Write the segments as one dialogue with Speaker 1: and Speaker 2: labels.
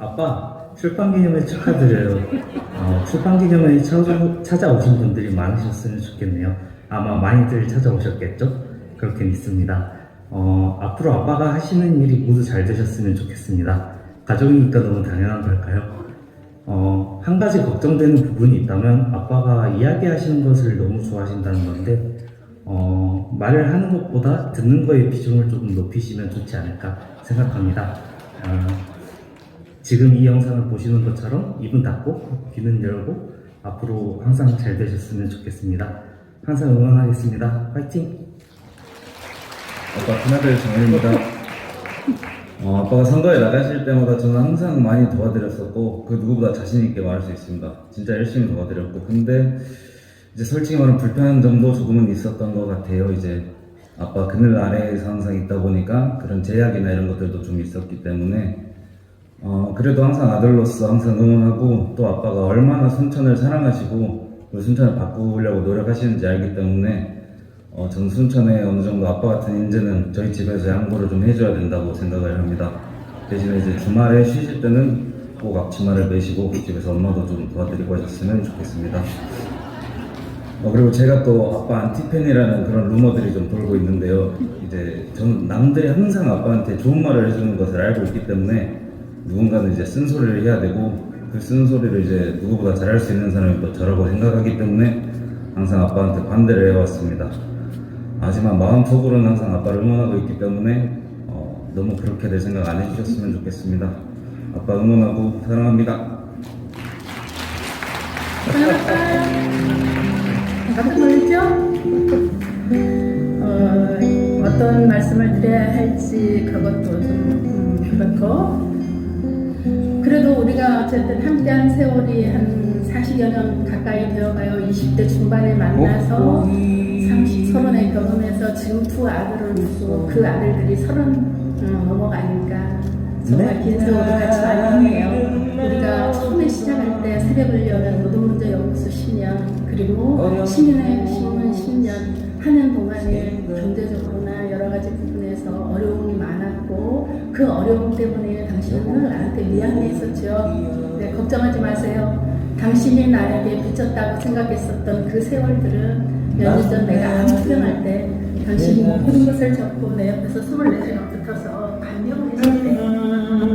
Speaker 1: 아빠 출판 기념회 축하드려요. 어, 출판 기념회에 찾아- 찾아오신 분들이 많으셨으면 좋겠네요. 아마 많이들 찾아오셨겠죠? 그렇게 믿습니다. 어, 앞으로 아빠가 하시는 일이 모두 잘 되셨으면 좋겠습니다. 가족이니까 너무 당연한 걸까요? 어, 한 가지 걱정되는 부분이 있다면 아빠가 이야기하시는 것을 너무 좋아하신다는 건데 어, 말을 하는 것보다 듣는 거에 비중을 조금 높이시면 좋지 않을까 생각합니다. 어, 지금 이 영상을 보시는 것처럼 입은 닫고 귀는 열고 앞으로 항상 잘 되셨으면 좋겠습니다. 항상 응원하겠습니다. 화이팅!
Speaker 2: 아빠 큰아들 정현입니다. 어, 아빠가 선거에 나가실 때마다 저는 항상 많이 도와드렸었고 그 누구보다 자신 있게 말할 수 있습니다. 진짜 열심히 도와드렸고 근데 이제 솔직히 말하면 불편한 점도 조금은 있었던 것 같아요. 이제 아빠 그늘 아래에서 항상 있다 보니까 그런 제약이나 이런 것들도 좀 있었기 때문에 어, 그래도 항상 아들로서 항상 응원하고 또 아빠가 얼마나 순천을 사랑하시고 그 순천을 바꾸려고 노력하시는지 알기 때문에 어, 전 순천에 어느 정도 아빠 같은 인재는 저희 집에서 양보를 좀 해줘야 된다고 생각을 합니다. 대신에 이제 주말에 쉬실 때는 꼭 앞치마를 매시고 집에서 엄마도 좀 도와드리고 하셨으면 좋겠습니다. 어, 그리고 제가 또 아빠 안티팬이라는 그런 루머들이 좀 돌고 있는데요. 이제 저는 남들이 항상 아빠한테 좋은 말을 해주는 것을 알고 있기 때문에 누군가는 이제 쓴소리를 해야 되고 그 쓴소리를 이제 누구보다 잘할 수 있는 사람이 또 저라고 생각하기 때문에 항상 아빠한테 반대를 해왔습니다. 하지만 마음속으로는 항상 아빠를 응원하고 있기 때문에 어, 너무 그렇게 될 생각 안 해주셨으면 좋겠습니다. 아빠 응원하고 사랑합니다.
Speaker 3: 깜짝 놀랐죠? 어, 어떤 말씀을 드려야 할지 그것도 좀 음, 그렇고 우리가 어쨌든 함께한 세월이 한 40여 년 가까이 되어가요. 20대 중반에 만나서 30, 서른에 결혼해서 지금 두 아들을 두고 그 아들들이 서른 어, 넘어가니까 정말 긴 세월을 같이 했네요. 우리가 처음에 시작할 때 새벽을 여는 노동문제 연구소 10년 그리고 시민의 신문 10년 하는 동안에 경제적으로나 여러 가지 부분에서 어려움이 많았고 그 어려움 때문에 당신은 늘 나한테 미안해했었죠. 네, 걱정하지 마세요. 당신이 나에게 비쳤다고 생각했었던 그 세월들은 몇 년 전 내가 암 투병할 때 당신이 모든 것을 접고 내 옆에서 24시간 붙어서 간병을 했을 때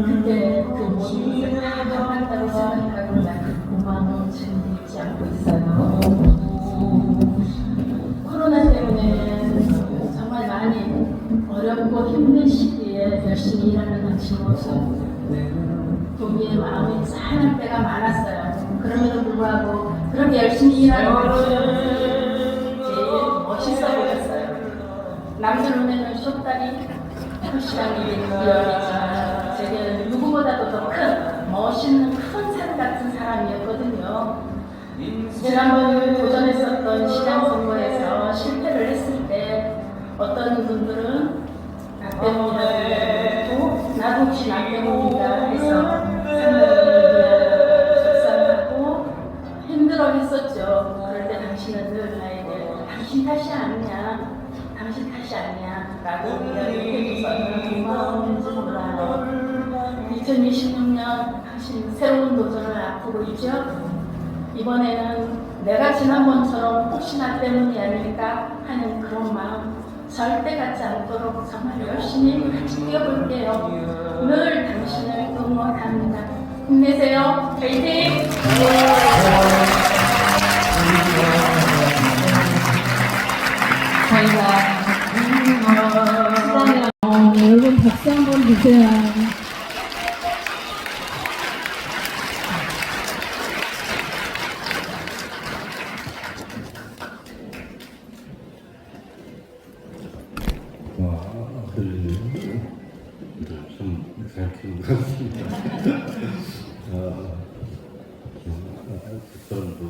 Speaker 3: 그때 그 모든 것을 다 감당했다고 생각하고 나그 고마움을 지금 잊지 않고 있어요. 코로나 때문에 정말 많이 어렵고 힘든 시기에 열심히 당신 모습 거기에 마음이 짠할 때가 많았어요. 그럼에도 불구하고 그렇게 열심히 일하는 당신은 제일 멋있어 보였어요. 남들 눈에는 쇼다리 일이 비어있지만 제게는 누구보다도 더 큰 멋있는 큰 산 같은 사람이었거든요. 지난번 2026년 당신 새로운 도전을 앞두고 있죠. 이번에는 내가 지난번처럼 혹시 나 때문이 아닐까 하는 그런 마음 절대 갖지 않도록 정말 열심히 뛰어볼게요. 늘 당신을 응원합니다. 힘내세요. 파이팅! 저희가 어, 여러분 박수 한번 주세요.
Speaker 4: 와, 아들, 좀잘 키운 것 같습니다. 아, 사람도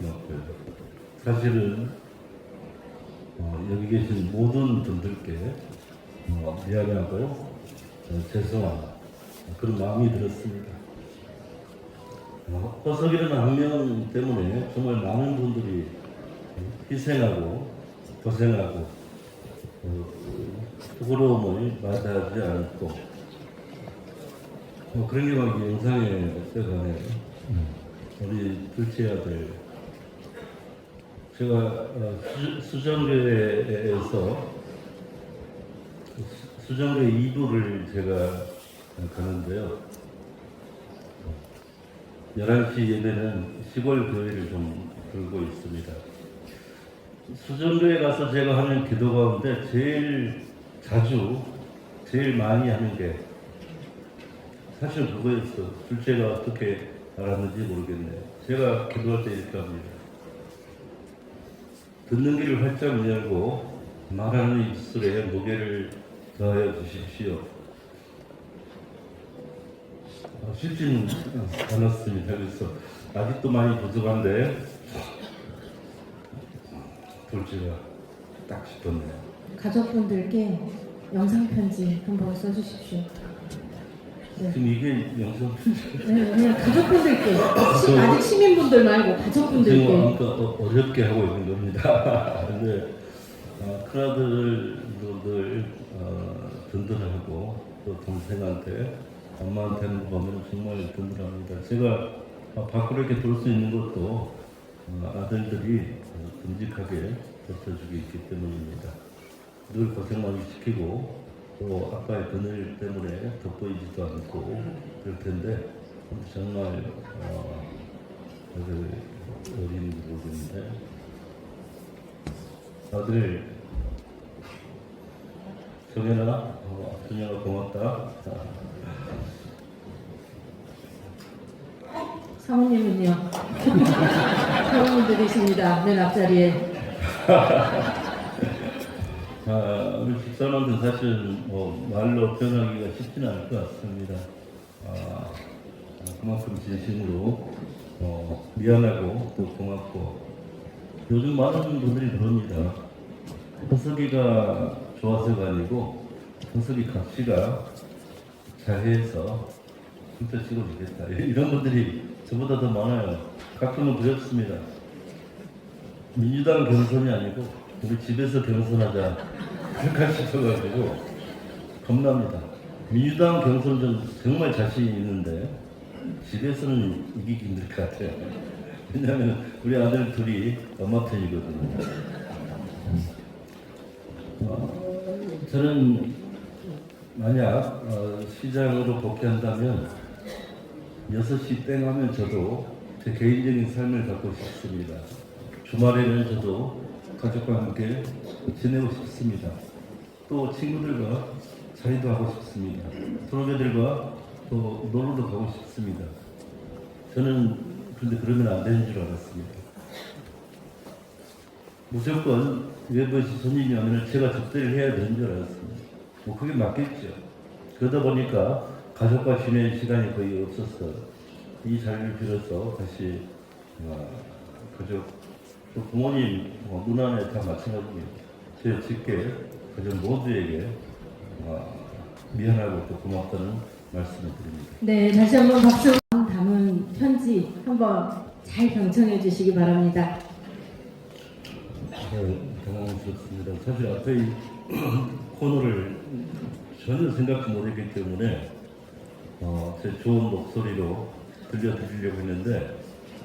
Speaker 4: 고맙고요. 사실은 어, 여기 계신 모든 분들께 어, 미안하고 어, 죄송한 그런 마음이 들었습니다. 어, 허석이라는 학명 때문에 정말 많은 분들이 희생하고 고생하고 어, 부끄러움을 마다하지 않고 뭐 그런 게 막 영상에 떠가네요. 우리 둘째 아들 제가 어, 수- 수정교회에서 수- 수정교회 2부를 제가 가는데요. 11시 예배는 시골 교회를 좀 들고 있습니다. 수정교회 가서 제가 하는 기도 가운데 제일 자주, 제일 많이 하는 게 사실 그거였어. 둘째가 어떻게 알았는지 모르겠네요. 제가 기도할 때 이렇게 합니다. 듣는 귀를 활짝 열고 말하는 입술에 무게를 더하여 주십시오. 아, 쉽지는 않았습니다. 그래서 아직도 많이 부족한데 둘째가 딱 싶었네요.
Speaker 5: 가족분들께 영상 편지 한번 써주십시오. 네.
Speaker 4: 지금 이게 영상
Speaker 5: 네, 네, 가족분들께 시- 아직 시민분들 말고
Speaker 4: 지금
Speaker 5: 가족분들께
Speaker 4: 그러니까 어- 어렵게 하고 있는 겁니다. 근데 어, 큰아들도 늘 어, 든든하고 또 동생한테 엄마한테는 보면 정말 든든합니다. 제가 어, 밖으로 이렇게 돌 수 있는 것도 어, 아들들이 어, 듬직하게 덮어주고 있기 때문입니다. 늘 고생 많이 시키고 또 아빠의 그늘 때문에 돋보이지도 않고 그럴 텐데 정말 어, 아들 어린 모습인데 아들 정연아 어, 준영아 고맙다
Speaker 5: 사모님은요? 사모님들이십니다. 맨 앞자리에
Speaker 4: 아, 우리 집사람들 사실 뭐 말로 표현하기가 쉽지는 않을 것 같습니다. 아, 아, 그만큼 진심으로 어, 미안하고 또 고맙고 요즘 많은 분들이 그럽니다. 허석이가 좋아서가 아니고 허석이 각시가 잘해서 진짜 찍어 주겠다. 이런 분들이 저보다 더 많아요. 가끔은 두렵습니다. 민주당 경선이 아니고 우리 집에서 경선하자 그렇게 싶어가지고 겁납니다. 민주당 경선 전 정말 자신 있는데 집에서는 이기기 힘들 것 같아요. 왜냐하면 우리 아들 둘이 엄마 편이거든요. 어, 저는 만약 어, 시장으로 복귀한다면 6시 땡 하면 저도 제 개인적인 삶을 갖고 싶습니다. 주말에는 저도 가족과 함께 지내고 싶습니다. 또 친구들과 자리도 하고 싶습니다. 선후배들과 또 놀러도 가고 싶습니다. 저는 그런데 그러면 안 되는 줄 알았습니다. 무조건 외부에서 손님이 오면 제가 접대를 해야 되는 줄 알았습니다. 뭐 그게 맞겠죠. 그러다 보니까 가족과 지낼 시간이 거의 없었어요. 이 자리를 빌어서 다시 어, 가족, 또 부모님, 어, 누나네 다 마찬가지입니다. 제 직계 가족 모두에게 어, 미안하고 또 고맙다는 말씀을 드립니다.
Speaker 5: 네 다시 한번 박수 담은 편지 한번 잘 경청해 주시기 바랍니다.
Speaker 4: 네, 당황스럽습니다. 사실 앞에 이 코너를 전혀 생각도 못했기 때문에 어, 제 좋은 목소리로 들려드리려고 했는데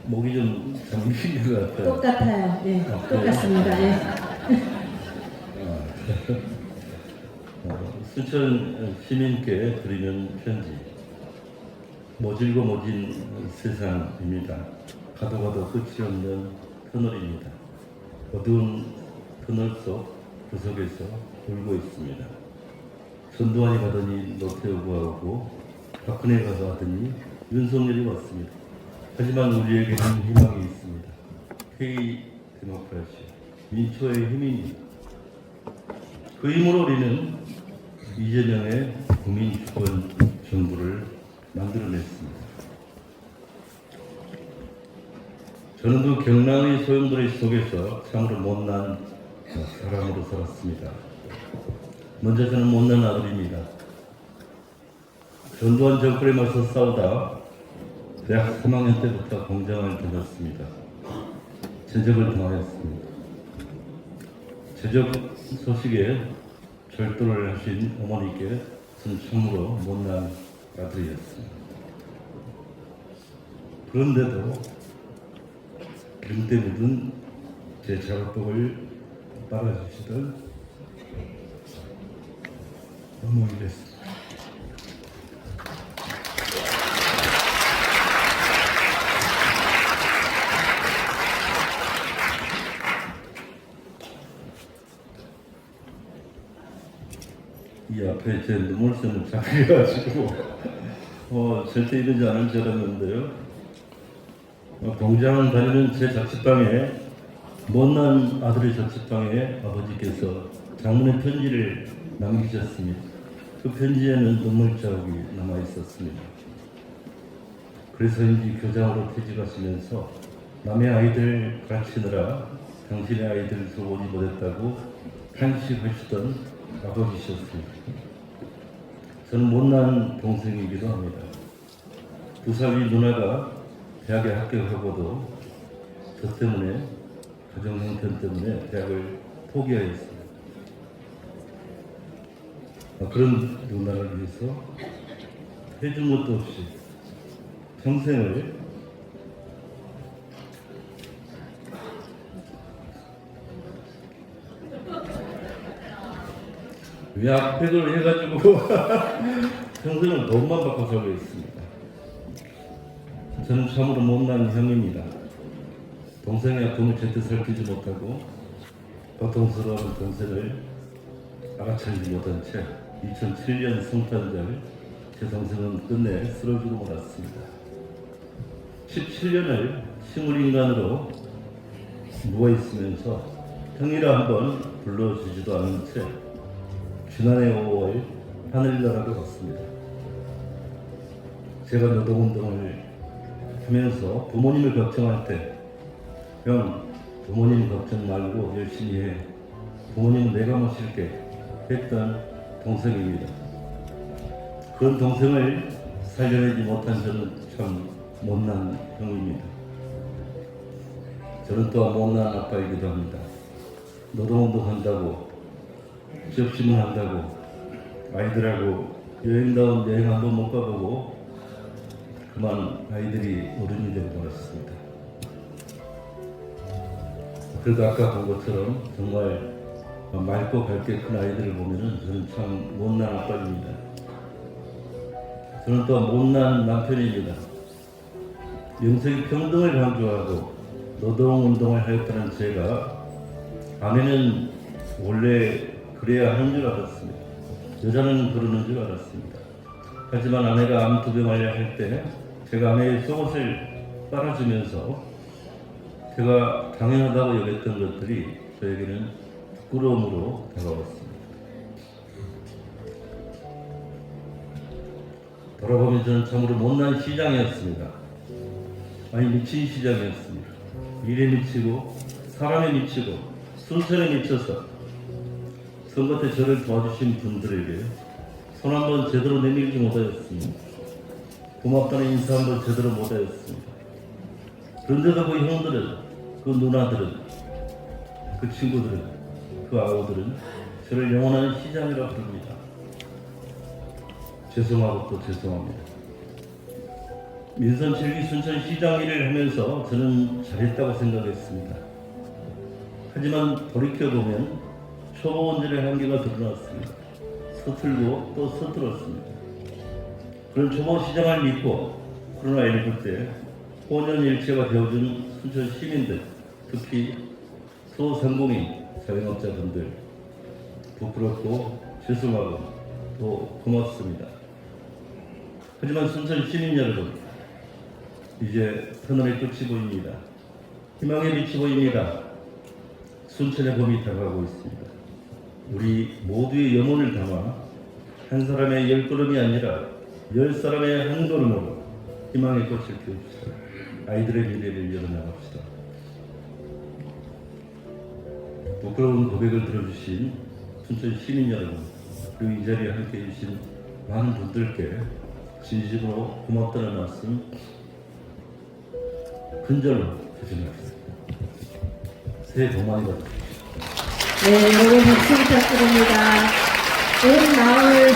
Speaker 4: 목이 좀 잠기는 것 같아요.
Speaker 5: 똑같아요. 네
Speaker 4: 아,
Speaker 5: 똑같습니다. 네.
Speaker 4: 어, 순천 시민께 드리는 편지. 모질고 모진 세상입니다. 가도 가도 끝이 없는 터널입니다. 어두운 터널 속 구석에서 울고 있습니다. 전두환이 가더니 노태우가 오고 박근혜 가서 하더니 윤석열이 왔습니다. 하지만 우리에게는 희망이 있습니다. K 데모크라시 민초의 힘입니다. 그 힘으로 우리는 이재명의 국민 주권 정부를 만들어냈습니다. 저는 그 경랑의 소용돌이 속에서 참으로 못난 사람으로 살았습니다. 먼저 저는 못난 아들입니다. 전두환 정권에 맞서 싸우다 대학 3학년 때부터 공장을 다녔습니다. 제적을 당하였습니다. 제적 소식에 절도를 하신 어머니께 저는 참으로 못난 아들이었습니다. 그런데도 눈때 묻은 제 작업복을 빨아주시던 어머니였습니다. 이 앞에 제 눈물샘을 잡혀가지고 어, 절대 이러지 않을 줄 알았는데요. 어, 공장 다니는 제 자취방에 못난 아들의 자취방에 아버지께서 장문의 편지를 남기셨습니다. 그 편지에는 눈물 자국이 남아 있었습니다. 그래서인지 교장으로 퇴직하시면서 남의 아이들 가르치느라 당신의 아이들 돌보지 못했다고 탄식하시던 아버지셨습니다. 저는 못난 동생이기도 합니다. 두 살이 누나가 대학에 합격하고도 저 때문에 가정 형편 때문에 대학을 포기하였습니다. 아, 그런 누나를 위해서 해준 것도 없이 평생을 위압팩을 해가지고 평생을 돈만 받고 살고 있습니다. 저는 참으로 못난 형입니다. 동생의 아픔을 제때 살피지 못하고 고통스러운 동생을 알아차리지 못한 채 2007년 성탄절 제 동생은 끝내 쓰러지고 말았습니다. 17년을 식물인간으로 누워있으면서 형이라 한번 불러주지도 않은 채 지난해 5월 하늘나라로 갔습니다. 제가 노동운동을 하면서 부모님을 걱정할 때 형, 부모님 걱정 말고 열심히 해. 부모님은 내가 모실게 했던 동생입니다. 그런 동생을 살려내지 못한 저는 참 못난 형입니다. 저는 또한 못난 아빠이기도 합니다. 노동운동 한다고 취업 신문 한다고 아이들하고 여행다운 여행 한번 못 가보고 그만 아이들이 어른이 되고 말았습니다. 그래도 아까 본 것처럼 정말 맑고 밝게 큰 아이들을 보면은 저는 참 못난 아빠입니다. 저는 또 못난 남편입니다. 영sek이 평등을 강조하고 노동운동을 하였다는 제가 아내는 원래 그래야 하는 줄 알았습니다. 여자는 그러는 줄 알았습니다. 하지만 아내가 암 투병을 할때 제가 아내의 속옷을 빨아주면서 제가 당연하다고 여겼던 것들이 저에게는 부끄러움으로 다가왔습니다. 돌아보면 저는 참으로 못난 시장이었습니다. 아니 미친 시장이었습니다. 일에 미치고 사람에 미치고 순천에 미쳐서 선거 때 저를 도와주신 분들에게 손 한 번 제대로 내밀지 못하였습니다. 고맙다는 인사 한 번 제대로 못하였습니다. 그런데도 그 형들은, 그 누나들은, 그 친구들은, 그 아우들은 저를 영원한 시장이라 부릅니다. 죄송하고 또 죄송합니다. 민선 7기 순천 시장 일을 하면서 저는 잘했다고 생각했습니다. 하지만 돌이켜보면 초보 원전의 한계가 드러났습니다. 서툴고 또 서툴었습니다. 그런 초보 시장을 믿고 코로나19 때 혼연일체가 되어준 순천 시민들, 특히 소상공인 자영업자분들 부끄럽고 죄송하고 또 고맙습니다. 하지만 순천 시민 여러분, 이제 터널의 끝이 보입니다. 희망의 빛이 보입니다. 순천의 봄이 다가오고 있습니다. 우리 모두의 영혼을 담아 한 사람의 열 걸음이 아니라 열 사람의 한 걸음으로 희망의 꽃을 피웁시다. 아이들의 미래를 열어나갑시다. 부끄러운 고백을 들어주신 순천 시민 여러분, 그리고 이 자리에 함께 해주신 많은 분들께 진심으로 고맙다는 말씀 근절로 드리겠습니다. 새해 복 많이 받으십시오.
Speaker 5: 네, 여러분 박수 부탁드립니다. 온 마을